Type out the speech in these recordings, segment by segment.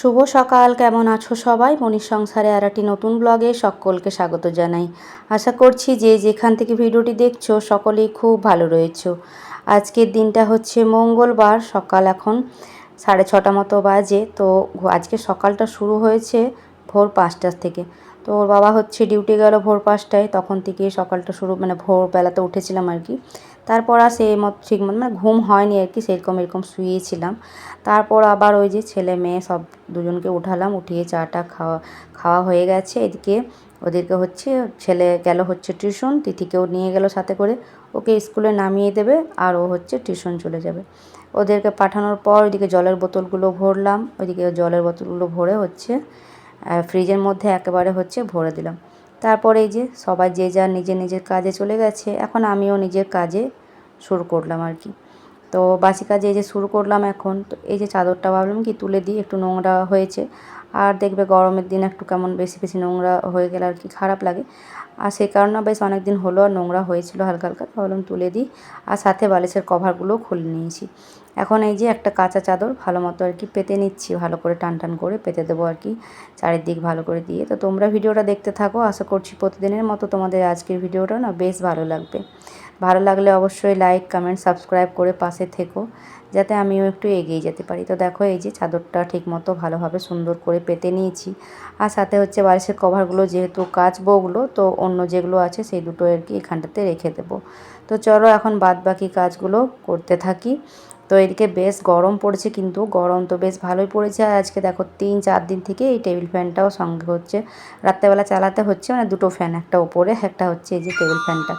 শুভ সকাল, কেমন আছো সবাই? মনির সংসারে আর একটি নতুন ব্লগে সকলকে স্বাগত জানাই। আশা করছি যে যেখান থেকে ভিডিওটি দেখছ, সকলেই খুব ভালো রয়েছো। আজকের দিনটা হচ্ছে মঙ্গলবার, সকাল এখন সাড়ে ছটা মতো বাজে। তো আজকে সকালটা শুরু হয়েছে ভোর পাঁচটার থেকে। তো ওর বাবা হচ্ছে ডিউটি গেল ভোর পাঁচটায়, তখন থেকে সকালটা শুরু মানে ভোরবেলাতে উঠেছিলাম আর কি। তারপর আর সেই মতো ঠিক মতো মানে ঘুম হয়নি আর কি, সেরকম এরকম শুয়েছিলাম। তারপর আবার ওই যে ছেলে মেয়ে সব দুজনকে উঠালাম, উঠিয়ে চাটা খাওয়া খাওয়া হয়ে গেছে। এদিকে ওদেরকে হচ্ছে ছেলে গেল হচ্ছে টিউশন, তিথিকেও নিয়ে গেল সাথে করে। ওকে স্কুলে নামিয়ে দেবে আর ও হচ্ছে টিউশন চলে যাবে। ওদেরকে পাঠানোর পর ওইদিকে জলের বোতলগুলো ভরলাম। ওইদিকে জলের বোতলগুলো ভরে হচ্ছে ফ্রিজের মধ্যে একেবারে হচ্ছে ভরে দিলাম। তারপরে এই যে সবাই যে যার নিজের নিজের কাজে চলে গেছে, এখন আমিও নিজের কাজে শুরু করলাম আর কি। তো বাসি কাজে এই যে শুরু করলাম এখন, তো এই যে চাদরটা ভাবলাম কি তুলে দিই, একটু নোংরা হয়েছে। আর দেখবে গরমের দিন একটু কেমন বেশি বেশি নোংরা হয়ে গেলে আর কি খারাপ লাগে। আর সেই কারণে বেশ অনেক দিন হলো আর নোংরা হয়েছিল হালকা হালকা ভাবলাম তুলে দিই। আর সাথে বালিশের কভারগুলোও খুলে নিয়েছি। এখন এই যে একটা কাঁচা চাদর ভালো মতো আর কি পেতে নিচ্ছি, ভালো করে টান টান করে পেতে দেবো আর কি, চারিদিক ভালো করে দিয়ে। তো তোমরা ভিডিওটা দেখতে থাকো, আশা করছি প্রতিদিনের মতো তোমাদের আজকের ভিডিওটা না বেশ ভালো লাগবে। ভালো লাগলে অবশ্যই লাইক কমেন্ট সাবস্ক্রাইব করে পাশে থেকো, যাতে আমিও একটু এগিয়ে যেতে পারি। তো দেখো এই যে চাদরটা ঠিক মতো ভালোভাবে সুন্দর করে পেতে নিয়েছি। আর সাথে হচ্ছে বালিশের কভারগুলো যেহেতু কাচবো ওগুলো, তো অন্য যেগুলো আছে সেই দুটো আর কি এখানটাতে রেখে দেবো। তো চলো এখন বাদ বাকি কাজগুলো করতে থাকি। তো এদিকে বেশ গরম পড়েছে কিন্তু, গরম তো বেশ ভালোই পড়েছে। আর আজকে দেখো তিন চার দিন থেকে এই টেবিল ফ্যানটাও সঙ্গে হচ্ছে, রাত্রেবেলা চালাতে হচ্ছে মানে দুটো ফ্যান, একটা ওপরে, একটা হচ্ছে এই যে টেবিল ফ্যানটা।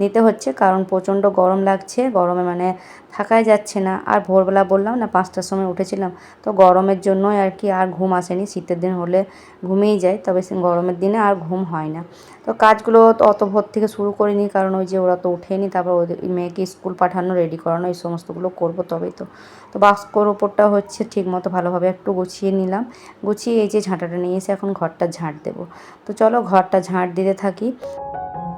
নিতে হচ্ছে, কারণ প্রচণ্ড গরম লাগছে, গরমে মানে থাকাই যাচ্ছে না। আর ভোরবেলা বললাম না, পাঁচটার সময় উঠেছিলাম, তো গরমের জন্যই আর কি আর ঘুম আসেনি। শীতের দিন হলে ঘুমিয়েই যায়, তবে গরমের দিনে আর ঘুম হয় না। তো কাজগুলো তো অত ভোর থেকে শুরু করিনি, কারণ ওই যে ওরা তো উঠেনি, তারপর ওদের মেয়েকে স্কুল পাঠানো রেডি করানো, এই সমস্তগুলো করব তবেই তো। তো বাস্কর ওপরটা হচ্ছে ঠিক মতো ভালোভাবে একটু গুছিয়ে নিলাম। গুছিয়ে এই যে ঝাঁটাটা নিয়ে এসে এখন ঘরটা ঝাঁট দেবো। তো চলো ঘরটা ঝাঁট দিতে থাকি।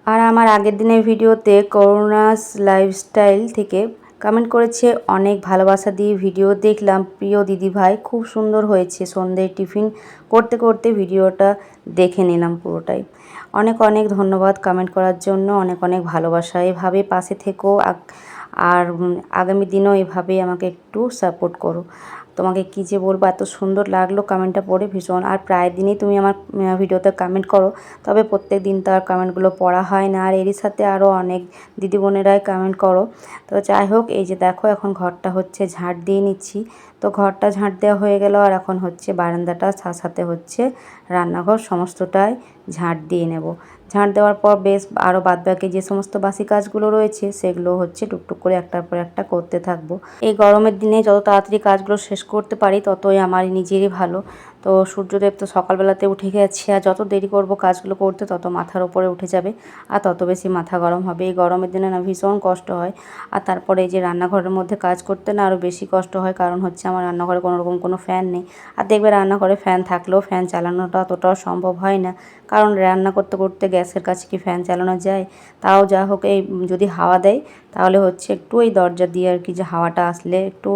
আর আমার আগের দিনের ভিডিওতে করোনাস লাইফস্টাইল থেকে কমেন্ট করেছে, অনেক ভালোবাসা দিয়ে ভিডিও দেখলাম। প্রিয় দিদি ভাই খুব সুন্দর হয়েছে। সন্ধ্যের টিফিন করতে করতে ভিডিওটা দেখে নিলাম পুরোটাই। অনেক অনেক ধন্যবাদ কমেন্ট করার জন্য। অনেক অনেক ভালোবাসা। এভাবে পাশে থেকো। আর আগামী দিনও এভাবে আমাকে একটু সাপোর্ট করো। তোমাকে কী যে বলব, এত সুন্দর লাগল কমেন্টটা পড়ে ভীষণ। আর প্রায় দিনই তুমি আমার ভিডিওতে কমেন্ট করো, তবে প্রত্যেক দিন তো আর কমেন্টগুলো পড়া হয় না। আর এরই সাথে আরও অনেক দিদি বোনেরাই কমেন্ট করো। তো যাই হোক, এই যে দেখো, এখন ঘরটা হচ্ছে ঝাঁট দিয়ে নিচ্ছি। তো ঘরটা ঝাঁট দেওয়া হয়ে গেল, আর এখন হচ্ছে বারান্দাটা সাথে হচ্ছে। রান্নাঘর সমস্তটাই ঝাঁট দিয়ে নেব। ঝাঁট দেওয়ার পর বেশ আরও বাদবাকি যে সমস্ত বাসি কাজগুলো রয়েছে, সেগুলো হচ্ছে টুকটুক করে একটার পর একটা করতে থাকব। এই গরমের দিনে যত তাড়াতাড়ি কাজগুলো শেষ করতে পারি, ততই আমার নিজেরই ভালো। তো সূর্যদেব তো সকালবেলাতে উঠে গেছে আর যত দেরি করব কাজগুলো করতে, তত মাথার ওপরে উঠে যাবে আর তত বেশি মাথা গরম হবে। এই গরমের দিনে না ভীষণ কষ্ট হয় আর তারপরে এই যে রান্নাঘরের মধ্যে কাজ করতে না আরও বেশি কষ্ট হয় কারণ হচ্ছে আমার রান্নাঘরে কোনো রকম কোনো ফ্যান নেই। আর দেখবে রান্নাঘরে ফ্যান থাকলেও ফ্যান চালানোটা অতটাও সম্ভব হয় না। কারণ রান্না করতে করতে গ্যাসের কাছে কি ফ্যান চালানো যায়? তাও যা হোক এই যদি হাওয়া দেয় তাহলে হচ্ছে একটু এই দরজা দিয়ে আর কি যে হাওয়াটা আসলে একটু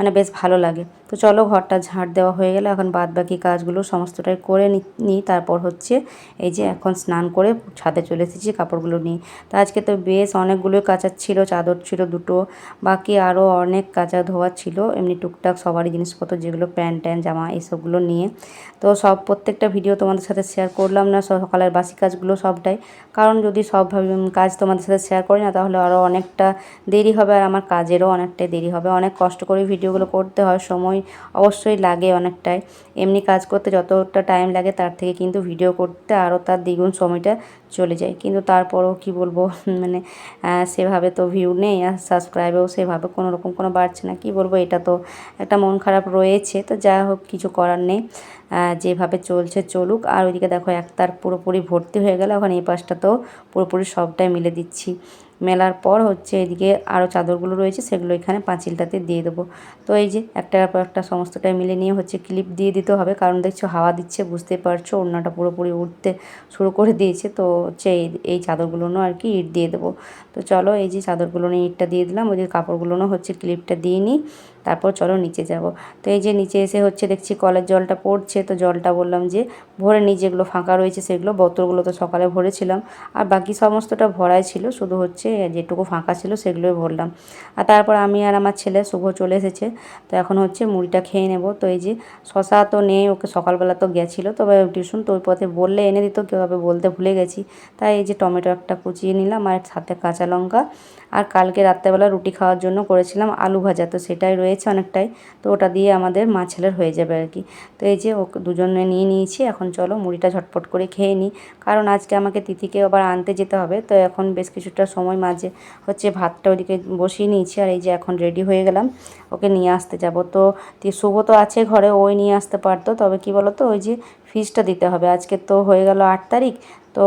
মানে বেশ ভালো লাগে। তো চলো ঘরটা ঝাড় দেওয়া হয়ে গেলে। এখন বাদ বাকি কাজগুলো সমস্তটাই করে নিই তারপর হচ্ছে এই যে এখন স্নান করে ছাদে চলে এসেছি, কাপড়গুলো নিয়ে। তো আজকে তো বেশ অনেকগুলোই কাচার ছিল, চাদর ছিল দুটো, বাকি আরও অনেক কাঁচা ধোয়ার ছিল, এমনি টুকটাক সবারই জিনিসপত্র যেগুলো প্যান্ট ট্যান্ট জামা এইসবগুলো নিয়ে। তো সব প্রত্যেকটা ভিডিও তোমাদের সাথে শেয়ার করলাম না, সকালের বাসি কাজগুলো সবটাই। কারণ যদি সব কাজ তোমাদের সাথে শেয়ার করি না, তাহলে আরও অনেকটা দেরি হবে আর আমার কাজেরও অনেকটাই দেরি হবে। অনেক কষ্ট করে ভিডিওগুলো করতে হয়, সময় অবশ্যই লাগে অনেকটাই। এমনি কাজ করতে যতটা টাইম লাগে তার থেকে কিন্তু ভিডিও করতে আরও তার দ্বিগুণ সময়টা চলে যায়। কিন্তু তারপরেও কি বলব মানে সেভাবে তো ভিউ নেই আর সাবস্ক্রাইবেও সেভাবে কোনো রকম কোনো বাড়ছে না। কি বলব, এটা তো একটা মন খারাপ রয়েছে। তো যা হোক, কিছু করার নেই। যেভাবে চলছে চলুক। আর ওইদিকে দেখো, একতার পুরোপুরি ভর্তি হয়ে গেল। এখন এই পাশটাতেও পুরোপুরি সবটাই মিলে দিচ্ছি। মেলার পর হচ্ছে এদিকে আরও চাদরগুলো রয়েছে, সেগুলো এখানে পাঁচিলটাতে দিয়ে দেবো। তো এই যে একটা একটা সমস্তটাই মিলে নিয়ে হচ্ছে ক্লিপ দিয়ে দিতে হবে, কারণ দেখছ হাওয়া দিচ্ছে, বুঝতে পারছ, ওড়নাটা পুরোপুরি উঠতে শুরু করে দিয়েছে। তো হচ্ছে এই এই চাদরগুলোনও আর কি ইট দিয়ে দেবো। তো চলো এই যে চাদরগুলো নিয়ে ইটটা দিয়ে দিলাম, ওই যে কাপড়গুলোনও হচ্ছে ক্লিপটা দিয়ে নিই। তারপর চলো নিচে যাব। তো এই যে নিচে এসে হচ্ছে দেখছি কলের জলটা পড়ছে, তো জলটা বললাম যে ভরে নিই যেগুলো ফাঁকা রয়েছে সেগুলো বোতলগুলো তো সকালে ভরেছিলাম। আর বাকি সমস্তটা ভরাই ছিল, শুধু হচ্ছে যেটুকু ফাঁকা ছিল সেগুলোই ভরলাম। আর তারপর আমি আর আমার ছেলে শুভ চলে এসেছে, তো এখন হচ্ছে মুড়িটা খেয়ে নেব। তো এই যে শশা তো নেই, ওকে সকালবেলা তো গেছিল তবে টিউশন তো ওই পথে বললে এনে দিত, কীভাবে বলতে ভুলে গেছি। তাই এই যে টমেটো একটা কুচিয়ে নিলাম, আর সাথে কাঁচা লঙ্কা আর কালকে রাত্রেবেলা রুটি খাওয়ার জন্য করেছিলাম আলু ভাজা, তো সেটাই রয়েছে অনেকটাই। তো ওটা দিয়ে আমাদের মা ছেলের হয়ে যাবে আর কি। তো এই যে ওকে দুজনে নিয়ে নিয়েছি, এখন চলো মুড়িটা ঝটপট করে খেয়ে নিই। কারণ আজকে আমাকে তিথিকে আবার আনতে যেতে হবে, তো এখন বেশ কিছুটা সময় মাঝে হচ্ছে ভাতটা ওদিকে বসিয়ে নিয়েছি আর এই যে এখন রেডি হয়ে গেলাম, ওকে নিয়ে আসতে যাব। তো শুভ তো আছে ঘরে, ওই নিয়ে আসতে পারতো, তবে কি বলো তো ওই যে ফিজটা দিতে হবে। আজকে তো হয়ে গেল আট তারিখ তো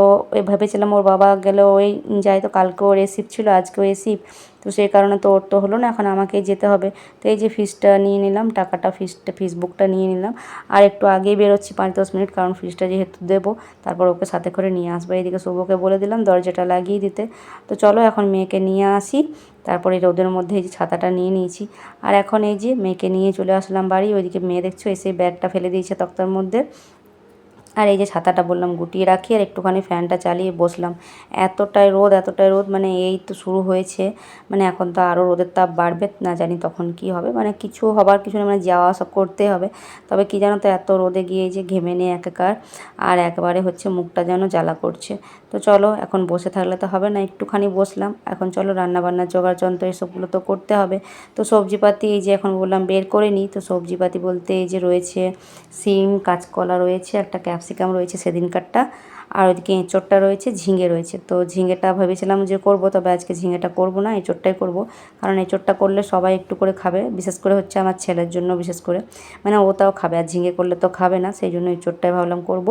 ভেবেছিলাম ওর বাবা গেলে ওই যায়। তো কালকে ওর রিসিভ ছিল আজকেও রিসিভ তো সেই কারণে তো ওর তো হলো না, এখন আমাকেই যেতে হবে। তো এই যে ফিসটা নিয়ে নিলাম, টাকাটা ফিসটা ফিসবুকটা নিয়ে নিলাম। আর একটু আগেই বেরোচ্ছি পাঁচ দশ মিনিট, কারণ ফিসটা যেহেতু দেবো, তারপর ওকে সাথে করে নিয়ে আসব। এইদিকে শুভকে বলে দিলাম, দরজাটা লাগিয়ে দিতে। তো চলো এখন মেয়েকে নিয়ে আসি, তারপরে রোদের মধ্যে এই যে ছাতাটা নিয়ে নিয়েছি। আর এখন এই যে মেয়েকে নিয়ে চলে আসলাম বাড়ি, ওইদিকে মেয়ে দেখছ, এসে ব্যাগটা ফেলে দিয়েছে তক্তার মধ্যে। আর এই যে ছাতাটা বললাম গুটিয়ে রাখি আর একটুখানি ফ্যানটা চালিয়ে বসলাম। এতটাই রোদ এতটাই রোদ মানে এই তো শুরু হয়েছে। মানে এখন তো আরও রোদের তাপ বাড়বে, না জানি তখন কি হবে। মানে কিছু হবার কিছু না মানে যাওয়া আসা করতে হবে। তবে কি জানো তো, এত রোদে গিয়ে যে ঘেমে নিয়ে একাকার। আর একবারে হচ্ছে মুখটা যেন জ্বালা করছে। তো চলো, এখন বসে থাকলে তো হবে না, একটুখানি বসলাম। এখন চলো, রান্নাবান্নার জোগাড় যন্ত্র এসবগুলো তো করতে হবে। তো সবজিপাতি এই যে এখন বললাম বের করে নিই। তো সবজিপাতি বলতে এই যে রয়েছে, সিম, কাঁচকলা রয়েছে, একটা ক্যাপসিকাম রয়েছে সেদিনকারটা আর ওইদিকে এঁচোড়টা রয়েছে, ঝিঙে রয়েছে। তো ঝিঙেটা ভেবেছিলাম যে করব, তবে আজকে ঝিঙেটা করব না, এঁচোড়টাই করব। কারণ এঁচোড়টা করলে সবাই একটু করে খাবে, বিশেষ করে হচ্ছে আমার ছেলের জন্য বিশেষ করে। মানে ও তাও খাবে, আর ঝিঙে করলে তো খাবে না, সেই জন্য এঁচোড়টাই ভাবলাম করব।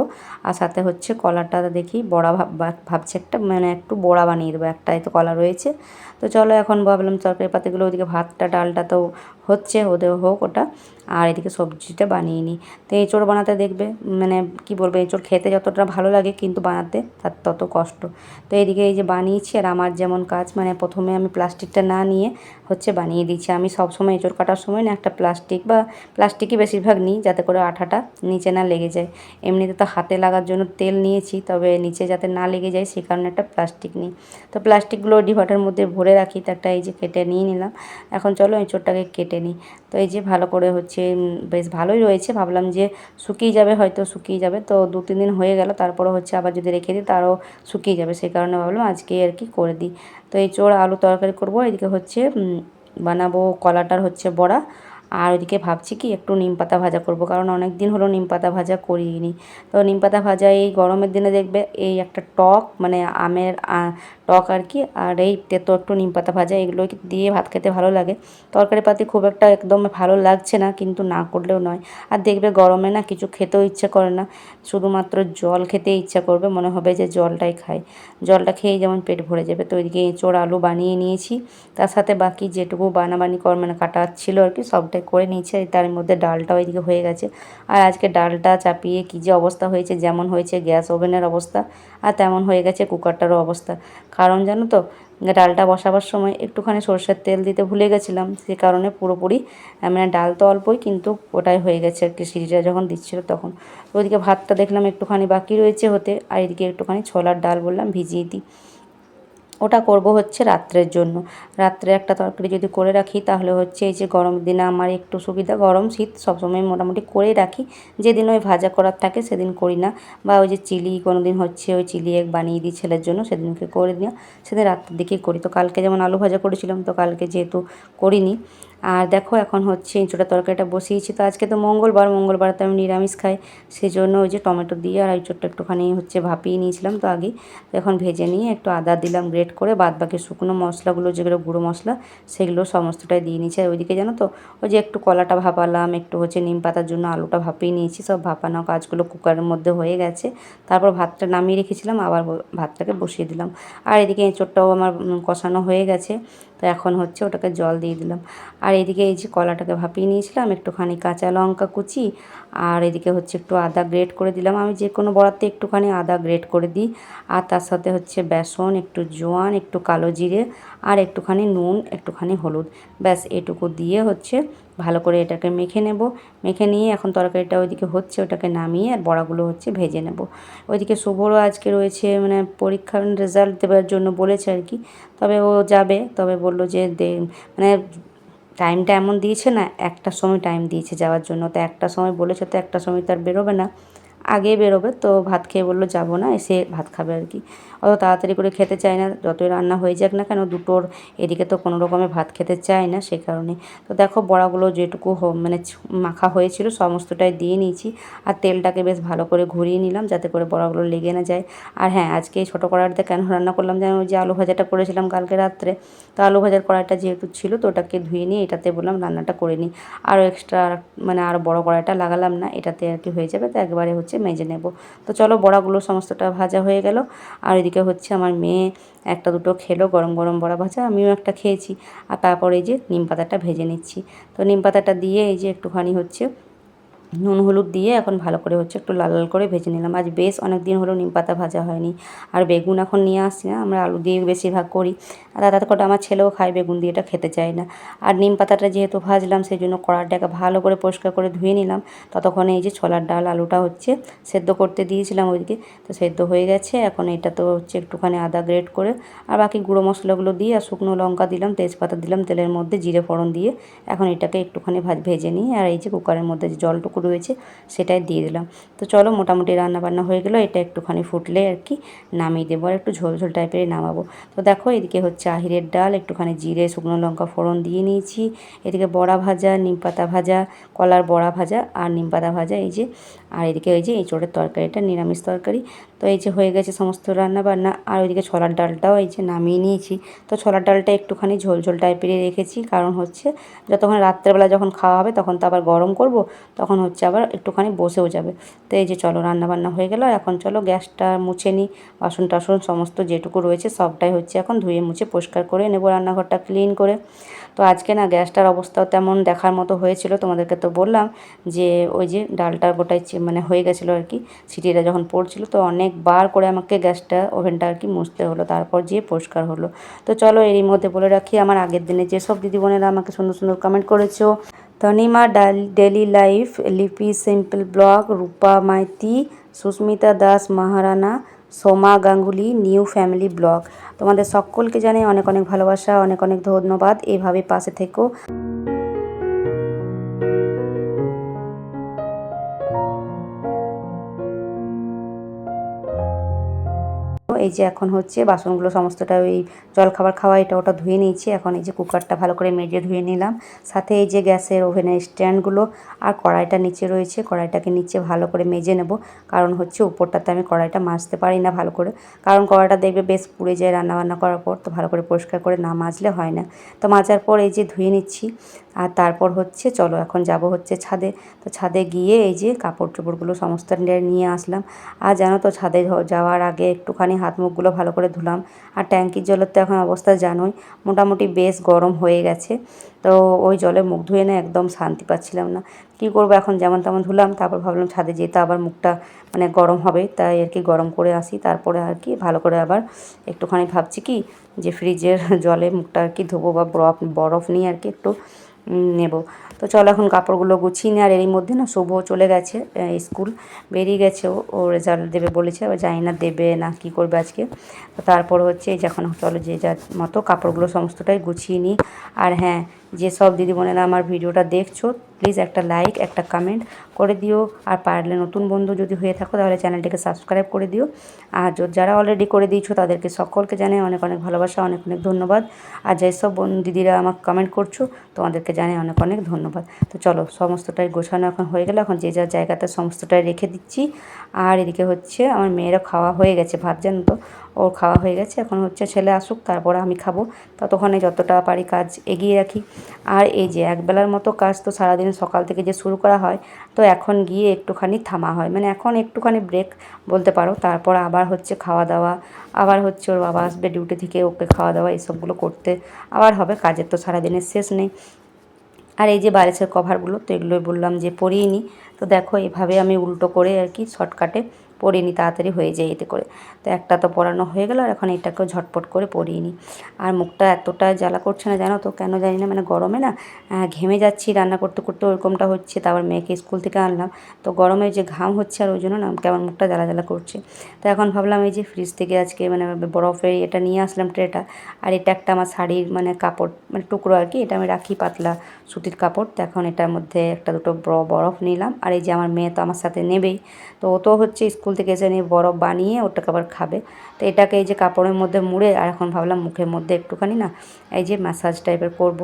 আর সাথে হচ্ছে কলাটা দেখি, বড়া ভাব ভাবছে একটা মানে একটু বড়া বানিয়ে দেবো, একটাই তো কলা রয়েছে। তো চলো এখন ভাবলাম তরকারি পাতিগুলো, ওইদিকে ভাতটা, ডালটা তো হচ্ছে ওদের হোক ওটা, আর এদিকে সবজিটা বানিয়ে নিই। তো এঁচোড় বানাতে দেখবে মানে কি বলব, এঁচোড় খেতে যতটা ভালো লাগে কিন্তু বানাতে তার তত কষ্ট। তো এদিকে এই যে বানিয়েছি, আর আমার যেমন কাজ মানে প্রথমে আমি প্লাস্টিকটা না নিয়ে হচ্ছে বানিয়ে দিচ্ছি আমি সব সময় এঁচোড় কাটার সময় না একটা প্লাস্টিক বা প্লাস্টিকই বেশিরভাগ নিই যাতে করে আঠাটা নিচে না লেগে যায়। এমনিতে তো হাতে লাগার জন্য তেল নিয়েছি, তবে নিচে যাতে না লেগে যায় সেই কারণে একটা প্লাস্টিক নিই। তো প্লাস্টিকগুলো ডিভাটার মধ্যে ভরে রাখি, তো একটা এই যে কেটে নিয়ে নিলাম। এখন চলো এঁচোড়টাকে কেটে নিই। তো এই যে ভালো করে হচ্ছে বেশ ভালোই রয়েছে। ভাবলাম যে শুকিয়ে যাবে, হয়তো শুকিয়ে যাবে। তো দু, তিন দিন হয়ে গেল তারপরে হচ্ছে আবার যদি রেখে দিই, তারও শুকিয়ে যাবে। সেই কারণে ভাবলাম আজকেই আর কি করে দিই। তো এই চোর আলু তরকারি করব, এদিকে হচ্ছে বানাবো কলাটার হচ্ছে বড়া, আর ওইদিকে ভাবছি কি একটু নিম পাতা ভাজা করব, কারণ অনেক দিন হলো নিম পাতা ভাজা করিনি। তো নিম পাতা ভাজা এই গরমের দিনে দেখবে এই একটা টক মানে আমের টক আর কি, আর এই তেতো একটু নিম পাতা ভাজা এগুলো দিয়ে ভাত খেতে ভালো লাগে। তরকারি পাতি খুব একটা একদম ভালো লাগছে না, কিন্তু না করলেও নয়। আর দেখবে গরমে না কিছু খেতেও ইচ্ছে করে না। শুধুমাত্র জল খেতে ইচ্ছা করবে, মনে হবে যে জলটাই খাই। জলটা খেয়েই যেমন পেট ভরে যাবে। তো ওইদিকে এঁচোড় আলু বানিয়ে নিয়েছি। তার সাথে বাকি যেটুকু বানাবানি কর মানে কাটা ছিল আর কি সবটাই করে নিয়েছি। আর তার মধ্যে ডালটা ওইদিকে হয়ে গেছে। আর আজকে ডালটা চাপিয়ে কী যে অবস্থা হয়েছে, যেমন হয়েছে গ্যাস ওভেনের অবস্থা, আর তেমন হয়ে গেছে কুকারটারও অবস্থা। কারণ জানো তো, ডালটা বসাবার সময় একটুখানি সর্ষের তেল দিতে ভুলে গেছিলাম, সে কারণে পুরোপুরি মানে ডাল তো অল্পই, কিন্তু ওটাই হয়ে গেছে আর কি সিঁড়িটা যখন দিচ্ছিল তখন। ওইদিকে ভাতটা দেখলাম একটুখানি বাকি রয়েছে হতে, আর এদিকে একটুখানি ছোলার ডাল বললাম, ভিজিয়ে দিই। ওটা করব হচ্ছে রাত্রের জন্য। রাত্রে একটা তরকারি যদি করে রাখি, তাহলে হচ্ছে এই যে গরম দিনে আমার একটু সুবিধা, গরম শীত সবসময় মোটামুটি করেই রাখি। যেদিন ওই ভাজা করার থাকে সেদিন করি না। বা ওই যে চিলি কোনো দিন হচ্ছে ওই চিলি এক বানিয়ে দিই ছেলের জন্য, সেদিনকে করে দিও সেদিন রাত্রের দিকেই করি। তো কালকে যেমন আলু ভাজা করেছিলাম, তো কালকে যেহেতু করিনি আর দেখো এখন হচ্ছে ইঁচড়া তরকারিটা বসিয়েছি। তো আজকে তো মঙ্গলবার মঙ্গলবার তো আমি নিরামিষ খাই। সেই জন্য ওই যে টমেটো দিয়ে আর ইঁচড়টা একটুখানি হচ্ছে ভাপিয়ে নিয়েছিলাম তো আগে এখন ভেজে নিয়ে একটু আদা দিলাম গ্রেট করে, বাদ বাকি শুকনো মশলাগুলো, যেগুলো গুঁড়ো মশলা, সেগুলো সমস্তটাই দিয়ে নিয়েছি। আর ওইদিকে জানো তো, ওই যে একটু কলাটা ভাপালাম, একটু হচ্ছে নিম পাতার জন্য আলুটা ভাপিয়ে নিয়েছি, সব ভাপানো কাজগুলো কুকারের মধ্যে হয়ে গেছে। তারপর ভাতটা নামিয়ে রেখেছিলাম, আবার ভাতটাকে বসিয়ে দিলাম। আর এদিকে এঁচড়টাও আমার কষানো হয়ে গেছে। তো এখন হচ্ছে ওটাকে জল দিয়ে দিলাম। আর এদিকে এই যে কলাটাকে ভাপিয়ে নিয়েছিলাম, একটুখানি কাঁচা লঙ্কা কুচি আর এদিকে হচ্ছে একটু আদা গ্রেট করে দিলাম। আমি যে কোনো বড়াতে একটুখানি আদা গ্রেট করে দিই। আর তার সাথে হচ্ছে বেসন, একটু জোয়ান, একটু কালো জিরে আর একটুখানি নুন, একটুখানি হলুদ। ব্যাস, এটুকু দিয়ে হচ্ছে ভালো করে এটাকে মেখে নেব। মেখে নিয়ে এখন তরকারিটা ওইদিকে হচ্ছে ওটাকে নামিয়ে আর বড়াগুলো হচ্ছে ভেজে নেব। ওইদিকে শুভরও আজকে রয়েছে মানে পরীক্ষার রেজাল্ট দেওয়ার জন্য বলেছে আর কি। তবে ও যাবে, তবে বলল যে দে মানে টাইমটা এমন দিয়েছে না, একটা সময় টাইম দিয়েছে যাওয়ার জন্য। তো একটা সময় বলেছে, তো একটা সময় তার বেরোবে না। আগে বেরোবে, তো ভাত খেয়ে বলল, যাব না, এসে ভাত খাবে আর কি। অত তাড়াতাড়ি করে খেতে চায় না, যতই রান্না হয়ে যাক না কেন, দুটোর এদিকে তো কোনো রকমের ভাত খেতে চায় না সেই কারণে। তো দেখো বড়াগুলো যেটুকু মানে মাখা হয়েছিল সমস্তটাই দিয়ে নিয়েছি আর তেলটাকে বেশ ভালো করে ঘুরিয়ে নিলাম যাতে করে বড়াগুলো লেগে না যায়। আর হ্যাঁ আজকে এই ছোটো কড়াইতে কেন রান্না করলাম যেন ওই যে আলু ভাজাটা করেছিলাম কালকে রাত্রে? তো আলু ভাজার কড়াইটা যেহেতু ছিল তো ওটাকে ধুয়ে নিয়ে এটাতে বললাম রান্নাটা করে নিই। আরও এক্সট্রা মানে আরও বড় কড়াইটা লাগালাম না, এটাতে আর কি হয়ে যাবে, তো একবারে হচ্ছে মেজে নেব। তো চলো বড়াগুলো সমস্তটা ভাজা হয়ে গেল। আর এদিকে হচ্ছে আমার মেয়ে, একটা দুটো খেলো, গরম গরম বড়া ভাজা, আমিও একটা খেয়েছি। আর তারপরে এই যে নিম পাতাটা ভেজে নিচ্ছি। তো নিম পাতাটা দিয়ে এই যে একটুখানি হচ্ছে নুন হলুদ দিয়ে এখন ভালো করে হচ্ছে একটু লাল লাল করে ভেজে নিলাম। আজ বেশ অনেক দিন হলো নিম পাতা ভাজা হয়নি। আর বেগুন এখন নিয়ে আসছি না, আমরা আলু দিয়ে বেশিরভাগ করি। আর তাতে করে আমার ছেলেও খায় বেগুন দিয়ে, এটা খেতে চায় না। আর নিম পাতাটা যেহেতু ভাজলাম সেই জন্য কড়াটাকে ভালো করে পরিষ্কার করে ধুয়ে নিলাম। ততক্ষণে এই যে ছোলার ডাল, আলুটা হচ্ছে সেদ্ধ করতে দিয়েছিলাম ওইদিকে। তো সেদ্ধ হয়ে গেছে, এখন এটা তো হচ্ছে একটুখানি আদা গ্রেট করে, আর বাকি গুঁড়ো মশলাগুলো দিয়ে আর শুকনো লঙ্কা দিলাম, তেজপাতা দিলাম, তেলের মধ্যে জিরে ফোড়ন দিয়ে। এখন এটাকে একটুখানি ভাজ নিই। আর এই যে কুকারের মধ্যে যে জলটুকু রয়েছে সেটাই দিয়ে দিলাম। তো চলো মোটামুটি রান্না বান্না হয়ে গেলো, এটা একটুখানি ফুটলে আর কি নামিয়ে দেবো। আর একটু ঝোল ঝোল টাইপেরই নামাবো। তো দেখো এদিকে হচ্ছে আহিরের ডাল, একটুখানি জিরে, শুকনো লঙ্কা, ফোড়ন দিয়ে নিয়েছি। এদিকে বড়া ভাজা, নিম পাতা ভাজা, কলার বড়া ভাজা আর নিম পাতা ভাজা, এই যে। আর এদিকে ওই যে এই চোরের তরকারিটা নিরামিষ তরকারি। তো এই যে হয়ে গেছে সমস্ত রান্না বান্না আর ওইদিকে ছোলার ডালটাও এই যে নামিয়ে নিয়েছি। তো ছোলার ডালটা একটুখানি ঝোল ঝোল টাইপেরই রেখেছি। কারণ হচ্ছে যতক্ষণ রাত্রেবেলা যখন খাওয়া হবে, তখন তো আবার গরম করব, তখন হচ্ছে আবার একটুখানি বসেও যাবে। তো এই যে চলো রান্না বান্না হয়ে গেল এখন চলো গ্যাসটা মুছে নিই। বাসন টাসন সমস্ত যেটুকু রয়েছে সবটাই হচ্ছে এখন ধুয়ে মুছে পরিষ্কার করে নেব রান্নাঘরটা ক্লিন করে। তো আজকে না গ্যাসটার অবস্থাও তেমন দেখার মতো হয়েছিল, তোমাদেরকে তো বললাম যে ওই যে ডালটা গোটাই মানে হয়ে গেছিল আর কি সিটিটা যখন পড়ছিল, তো অনেকবার করে আমাকে গ্যাসটা ওভেনটা আর কি মুছতে হলো, তারপর যেয়ে পরিষ্কার হলো। তো চলো এরই মধ্যে বলে রাখি, আমার আগের দিনে যেসব দিদি বোনেরা আমাকে সুন্দর সুন্দর কমেন্ট করেছ তনিমা ডাল life Lipi simple vlog, Rupa Maiti, Susmita Das Maharana, Soma Ganguly, new family vlog. তোমাদের সকলকে জানে অনেক অনেক ভালোবাসা, অনেক অনেক ধন্যবাদ। এভাবে পাশে থেকো। এই যে এখন হচ্ছে বাসনগুলো সমস্তটা ওই জলখাবার খাওয়া, এটা ওটা ধুয়ে নিয়েছি। এখন এই যে কুকারটা ভালো করে মেজে ধুয়ে নিলাম। সাথে এই যে গ্যাসের ওভেনের স্ট্যান্ডগুলো আর কড়াইটা নিচে রয়েছে, কড়াইটাকে নিচে ভালো করে মেজে নেব। কারণ হচ্ছে উপরটাতে আমি কড়াইটা মাজতে পারি না ভালো করে। কারণ কড়াইটা দেখবে বেশ পুড়ে যায় রান্নাবান্না করার পর, তো ভালো করে পরিষ্কার করে না মাজলে হয় না। তো মাজার পর এই যে ধুয়ে নিচ্ছি। আর তারপর হচ্ছে চলো এখন যাব হচ্ছে ছাদে। তো ছাদে গিয়ে এই যে কাপড় চোপড়গুলো সমস্ত নিয়ে আসলাম। আর জানো তো ছাদে যাওয়ার আগে একটুখানি হাত মুখগুলো ভালো করে ধুলাম। আর ট্যাঙ্কির জলের তো এখন অবস্থা জানোই, মোটামুটি বেশ গরম হয়ে গেছে। তো ওই জলে মুখ ধুয়ে না একদম শান্তি পাচ্ছিলাম না। কী করব এখন? যেমন তেমন ধুলাম, তারপর ভাবলাম ছাদে যেতে আবার মুখটা মানে গরম হবে, তাই আর কি গরম করে আসি। তারপরে আর কি ভালো করে আবার একটুখানি ভাবছি কি যে ফ্রিজের জলে মুখটা আর কি ধোবো বা বরফ বরফ নিয়ে আর কি একটু নেব। তো চলো এখন কাপড়গুলো গুছিয়ে নিই আর এরই মধ্যে না শুভ চলে গেছে স্কুল বেরিয়ে গেছে ও ও রেজাল্ট দেবে বলেছে, এবার জানি না দেবে না কি করবে আজকে। তারপর হচ্ছে এই যে এখন চলো যে যার মতো কাপড়গুলো সমস্তটাই গুছিয়ে নিই। আর হ্যাঁ যেসব দিদিবোনেরা আমার ভিডিওটা দেখছ প্লিজ একটা লাইক একটা কমেন্ট করে দিও। আর পারলে নতুন বন্ধু যদি হয়ে থাকো, তাহলে চ্যানেলটিকে সাবস্ক্রাইব করে দিও। আর যারা অলরেডি করে দিয়েছ, তাদেরকে সকলকে জানাই অনেক অনেক ভালোবাসা, অনেক অনেক ধন্যবাদ। আর যেসব দিদিরা আমাকে কমেন্ট করছ, তোমাদেরকে জানাই অনেক অনেক ধন্যবাদ। তো চলো, সমস্তটাই গোছানো এখন হয়ে গেলে। এখন যে যার জায়গাতে সমস্তটাই রেখে দিচ্ছি। আর এদিকে হচ্ছে আমার মেয়েরা খাওয়া হয়ে গেছে ভাত, জানো তো? ওর খাওয়া হয়ে গেছে। এখন হচ্ছে ছেলে আসুক, তারপরে আমি খাব। ততক্ষণে যতটা পারি কাজ এগিয়ে রাখি। আর এই যে একবেলার মতো কাজ তো সারাদিন সকাল থেকে যে শুরু করা হয়, তো এখন গিয়ে একটুখানি থামা হয়। মানে এখন একটুখানি ব্রেক বলতে পারো। তারপর আবার হচ্ছে খাওয়া দাওয়া, আবার হচ্ছে ওর বাবা আসবে ডিউটি থেকে ওকে খাওয়া দাওয়া, এসবগুলো করতে। আবার হবে, কাজের তো সারাদিনের শেষ নেই। আর এই যে বালিশের কভারগুলো তো এগুলোই বললাম যে পরিয়ে নিই তো দেখো এভাবে আমি উল্টো করে আর কি শর্টকাটে পরিয়ে নিই তাড়াতাড়ি হয়ে যায় এতে করে। তো একটা তো পরানো হয়ে গেল, আর এখন এটাকেও ঝটপট করে পরিয়ে নিই আর মুখটা এতটা জ্বালা করছে না, জানো তো? কেন জানি না মানে গরমে না ঘেমে যাচ্ছি, রান্না করতে করতে ওরকমটা হচ্ছে। তারপর মেয়েকে স্কুল থেকে আনলাম। তো গরমে যে ঘাম হচ্ছে আর ওই জন্য না, কেমন মুখটা জ্বালা জ্বালা করছে। তো এখন ভাবলাম এই যে ফ্রিজ থেকে আজকে মানে বরফের এটা নিয়ে আসলাম ট্রেটা। আর এটা একটা আমার শাড়ির মানে কাপড় মানে টুকরো আর কি, এটা আমি রাখি পাতলা সুতির কাপড়। তো এখন এটার মধ্যে একটা দুটো বরফ নিলাম। আর এই যে আমার মেয়ে তো আমার সাথে নেবেই। তো ও তো হচ্ছে স্কুল থেকে এসে নিয়ে বরফ বানিয়ে ওটাকে আবার খাবে। তো এটাকে এই যে কাপড়ের মধ্যে মুড়ে, আর এখন ভাবলাম মুখের মধ্যে একটুখানি না, এই যে ম্যাসাজ টাইপের করব।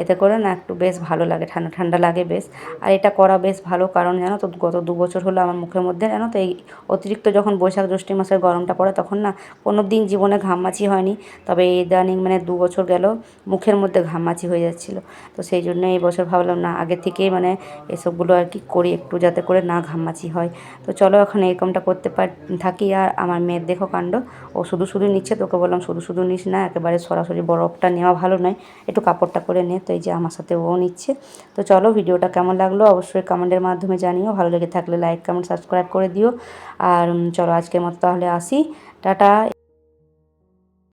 এতে করে না একটু বেশ ভালো লাগে, ঠান্ডা ঠান্ডা লাগে বেশ। আর এটা করা বেশ ভালো কারণ জানো তো, গত দু বছর হলো আমার মুখের মধ্যে, জানো তো, এই অতিরিক্ত যখন বৈশাখ জ্যৈষ্ঠী মাসের গরমটা পড়ে তখন না কোনো দিন জীবনে ঘামমাছি হয়নি। তবে ইদানিং মানে দু বছর গেল, মুখের মধ্যে ঘামমাছি হয়ে যাচ্ছিল। তো সেই জন্য এই বছর ভাবলাম না, আগে থেকেই মানে এসবগুলো আর কি করি একটু যাতে করে না ঘামমাছি হয়। তো চলো এখন এরকমটা করতে পার, থাকি আর আমার মেয়ের দেখো কাণ্ড। ও শুধু শুধু নিচ্ছে, তোকে বললাম শুধু শুধু নিস না, একেবারে সরাসরি বরফটা নেওয়া ভালো নয়। একটু কাপড়টা করে নে, তো এই যে আমার সাথে ও নিচ্ছে। তো চলো ভিডিওটা কেমন লাগল অবশ্যই কমেন্টের মাধ্যমে জানিও। ভালো লেগে থাকলে লাইক কমেন্ট সাবস্ক্রাইব করে দিও। আর চলো আজকের মতো তাহলে আসি। টাটা